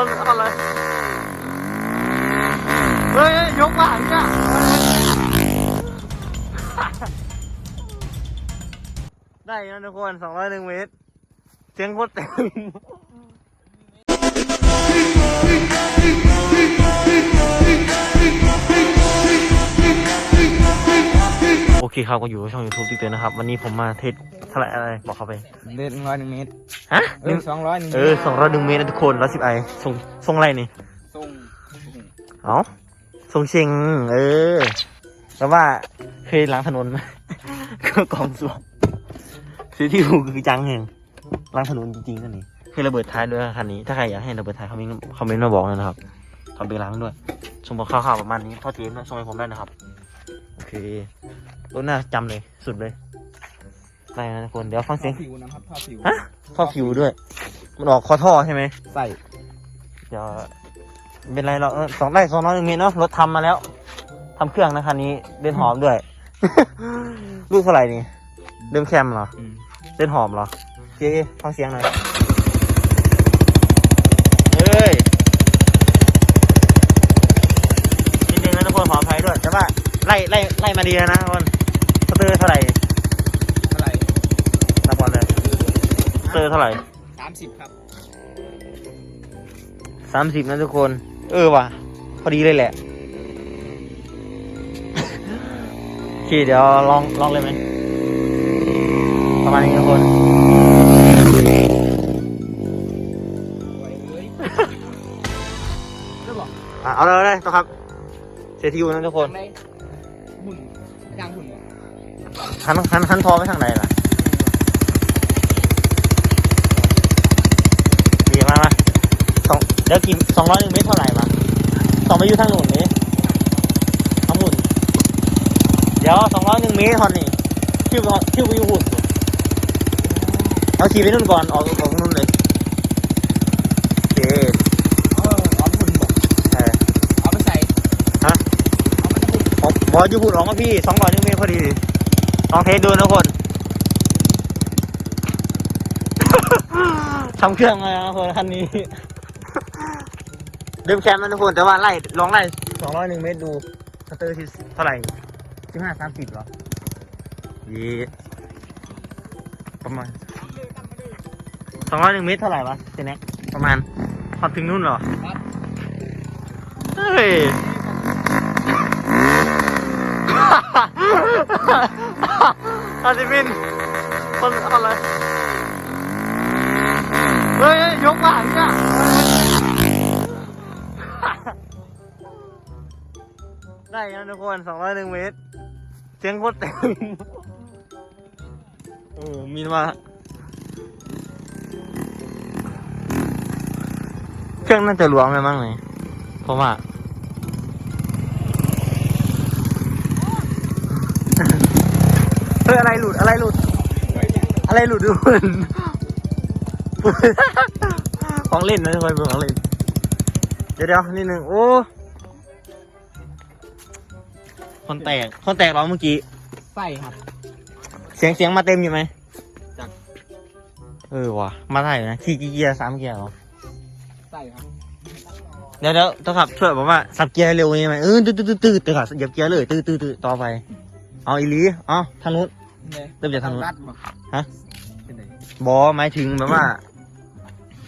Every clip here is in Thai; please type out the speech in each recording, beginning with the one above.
คนอะไรเฮ้ยยกหลังจ้ะได้นะทุกคนสองร้อยหนึ่งเมตร เสียงโคตรเต็มโอเคครับก็อยู่ช่อง YouTube ติ๊กเตอร์นะครับ วันนี้ผมมาเทส เท่าไหร่อะไรบอกเขาไป เดินร้อยหนึ่งเมตรฮะเออสองร้อยหนึ่งเออสองร้อยหนึ่งเมตรนะทุกคนร้อยสิบไอส่งส่งอะไรนี่ส่งเอ้าส่งเชียงเออแต่ว่าเคยล้างถนนไหม ก็กองสวมซื้อที่ถูกคือจังเองล้างถนนจริงๆกันนี่เคยระเบิดท้ายด้วยคันนี้ ถ้าใครอยากให้ระเบิดท้ายคอมเมนต์คอมเมนต์มาบอกเลยนะครับทำไปล้างด้วยชมบอกคร่าวๆประมาณนี้เท่าที่นะส่งให้ผมได้นะครับโอเครถหน้าจำเลยสุดเลย ได้นะทุกคนเดี๋ยวฟังเสียงผิวนะครับท่อผิวฮะท่อฟิวด้วย มันออกคอท่อใช่ไหมใส่เดี๋ยวไม่เป็นไรเราสองได้สองร้อยหนึ่งเมตรเนาะรถทำมาแล้วทำเครื่องนะคันนี้เล่นหอมด้วย ลูกเท่าไหร่นี่เดิมแคมเหรออืมเล่นหอมเหรอเจ๊ฟังเสียงหน่อยเฮ้ยนิดนึงนะทุกคนขออภัยด้วยแต่ว่าไล่ไล่ไล่มาดีแล้วนะทุกคนสเตอร์เท่าไหร่ เท่าไหร่ นับบอลเลยส เตอร์เท่าไหร่สามสิบครับสามสิบนะทุกคน เออว่ะ พอดีเลยแหละโอเคเดี๋ยวลองลองเลยไหมประมาณนี้ทุกคนไว้เลยได้บอกอะเอาเลยเอาเลยต่อครับ เซทียูนะทุกคน ทางไหหุ่นทางหุ่นเหรอหันหันหันทอไปทางไหนล่ะดีมากมา สองเดี๋ยวกี่สองร้อยหนึ่งเมตรเท่าไหร่มาสองไปอยู่ทางหนุนนี้ทางหนุนเดี๋ยวสองร้อยหนึ่งเมตรทอนนี่คิวไปคิวไปอยู่หุ่นเอาขี่ไปนู่นก่อนออกออกนู่นเลยโอเคเออเอาหุ่นบอกเออเอาไปใส่ฮะเอาไปใส่ผมบอลอยู่หุ่นออกมาพี่สองร้อยหนึ่งเมตรพอดีลองเทสดูนะทุกคนทำเครื่องมาแล้วคนคันนี้ เดิมแคมป์นะทุกคนแต่ว่าไล่ลองไล่สองร้อยหนึ่งเมตรดูสเตอร์ที่เท่าไหร่สิบห้าสามสิบเหรอยีประมาณสองร้อยหนึ่งเมตรเท่าไหร่วะเจเน็กประมาณพอถึงนู่นเหรอเฮ้ยอาจิมินคนอะไรเฮ้ยยกหลังจ้ะ ได้นะทุกคนสองร้อยหนึ่งเมตร เสียงโคตรเต็มโอ้มีมาเครื่องน่าจะหลวมไปมั้งเลยเพราะว่าเฮ้ยอะไรหลุดอะไรหลุด อะไรหลุดดูมันของเล่นนะทุกคนเป็นของเล่น เดี๋ยวเดี๋ยวนิดนึงโอ้ คนแตก คนแตกเหราเมื่อกี้ ใส่ครับ เสียงเสียงมาเต็มอยู่ไหมจัดเออว่ะ มาได้อยู่นะขี่กี่เกียร์สามเกียร์เหรอ ใส่ครับเดี๋ยวเดี๋ยวต้องขับช่วยบอกว่าสับเกียร์เร็วนี่ไหมเออตื้อตื้อตื้อตื้อแต่ขับเหยียบเกียร์เลยตื้อตื้อตื้อต่อไป เอาอีหลีเอาทางนู้น เนี่ยเริ่มจากทางนู้น รัดบอกฮะ เป็นไงบอหมายถึงแบบว่า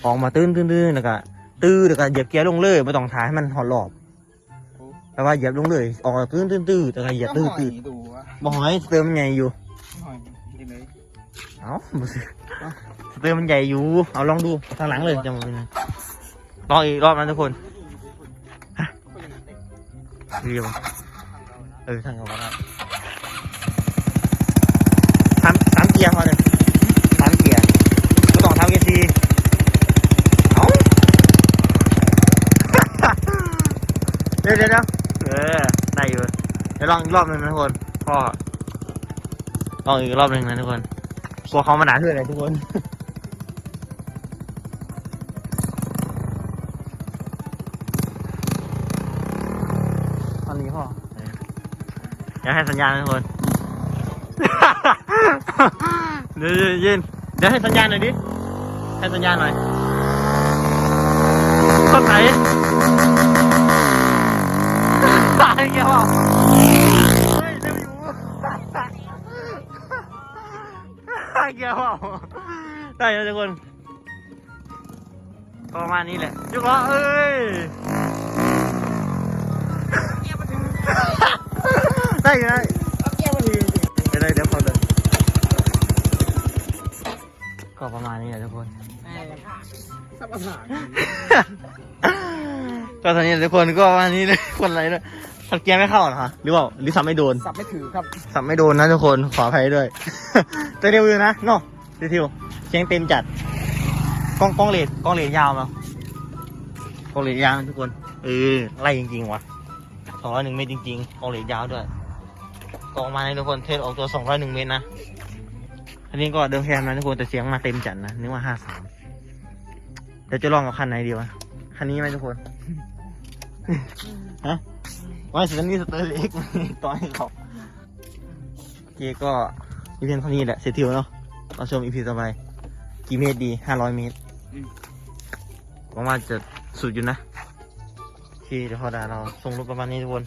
ออกมาตื้นตื้นตื้นแล้วก็ตื้อแล้วก็เหยียบเกียร์ลงเลยไม่ต้องท้ายให้มันหอดหลอบแต่ ว่าเหยียบลงเลย ออกมาตื้นตื้นตื้อแต่ก็เหยียบตื้อตื้อดูวะบอหอยสเตอร์มันใหญ่อยู่หอยกินเลยเอ้าบ่สิสเตอร์มันใหญ่อยู่ เอาลองดูทางหลังเลยจะมาเป็นไงลองอีกรอบนะทุกคนฮะเรียวเออทางเราก็ได้สามสามเกียร์พอเลยสามเกียร์ไม่ต้องทำเกียร์ซีเอ้าเดี๋ยวเดี๋ยวเดี๋ยวเออได้อยู่เดี๋ยวลองอีกรอบหนึ่งนะทุกคนพ่อลองอีกรอบหนึ่งนะทุกคนกลัวเขามาด่าเพื่อนเลยทุกคนตอนนี้พ่อเอออยากให้สัญญาณนะทุกคนเดี๋ยวเย็นเดี๋ยวให้สัญญาณหน่อยดิให้สัญญาณหน่อยคนไหนตายแกบอกเฮ้ยเร็วอยู่ตายแกบอกได้แล้วทุกคนประมาณนี้แหละยกล้อเอ้ยได้อยู่ได้เอาแก้วมาเลยเดี๋ยวได้เดี๋ยวพอเลยก็ประมาณนี้แหละทุกคนสับปะรดก็ตอนนี้ทุกคนก็ประมาณนี้เลยคนอะไรเลย สับเกียร์ไม่เข้าเหรอฮะหรือเปล่าหรือสับไม่โดน สับไม่ถือครับ สับไม่โดนนะทุกคน ขออภัยด้วยแต่เร็วอยู่นะเนาะทิวทิวเสียงเต็มจัด กล้องกล้องเลดกล้องเลดยาวมั้งกล้องเลดยาวทุกคน เออไล่จริงๆว่ะสองร้อยหนึ่งเมตรจริงๆกล้องเลดยาวด้วยก็ออกมาในทุกคนเทสออกตัวสองร้อยหนึ่งเมตรนะ อันนี้ก็เดิมแคมนะทุกคนแต่เสียงมาเต็มจัดนะนึกว่าห้าสามเดี๋ยวจะลองกับคันไหนดีวะ คันนี้ไหมทุกคน ฮะ ว่าสิคันนี้สเตอร์เล็กต่อให้เขาโอเคก็อีพีเท่านี้แหละเสร็จทิวเนาะเราชมอีพีต่อไป กี่เมตรดีห้าร้อยเมตรอืมประมาณจะสุดอยู่นะโอเคเดี๋ยวพอดาเราส่งรูปประมาณนี้ทุกคน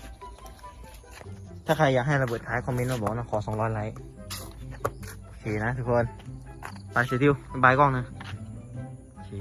ถ้าใครอยากให้ระเบิดท้ายคอมเมนต์มาบอกนะขอสองร้อยไลค์โอเคนะทุกคน ไปเสร็จทิวบายกล้องนะโอเค